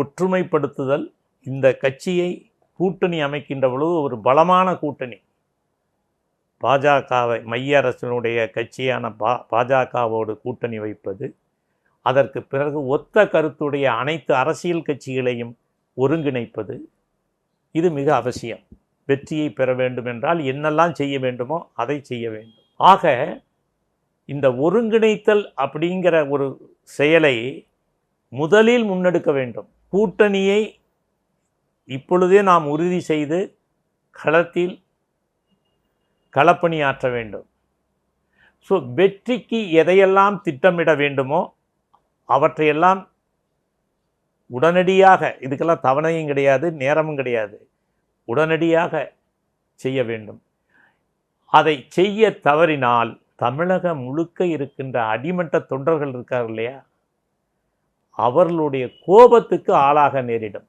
ஒற்றுமைப்படுத்துதல் இந்த கட்சியை கூட்டணி அமைக்கின்ற பொழுது ஒரு பலமான கூட்டணி. பாஜகவை மைய அரசினுடைய கட்சியான பா பாஜகவோடு கூட்டணி வைப்பது அதற்கு பிறகு ஒத்த கருத்துடைய அனைத்து அரசியல் கட்சிகளையும் ஒருங்கிணைப்பது இது மிக அவசியம். வெற்றியை பெற வேண்டும் என்றால் என்னெல்லாம் செய்ய வேண்டுமோ அதை செய்ய வேண்டும். ஆக இந்த ஒருங்கிணைத்தல் அப்படிங்கிற ஒரு செயலை முதலில் முன்னெடுக்க வேண்டும். கூட்டணியை இப்பொழுதே நாம் உறுதி செய்து களத்தில் களப்பணியாற்ற வேண்டும். ஸோ வெற்றிக்கு எதையெல்லாம் திட்டமிட வேண்டுமோ அவற்றையெல்லாம் உடனடியாக இதுக்கெல்லாம் தவணையும் கிடையாது நேரமும் கிடையாது உடனடியாக செய்ய வேண்டும். அதை செய்ய தவறினால் தமிழகம் முழுக்க இருக்கின்ற அடிமட்ட தொண்டர்கள் இருக்கார் இல்லையா? அவர்களுடைய கோபத்துக்கு ஆளாக நேரிடும்.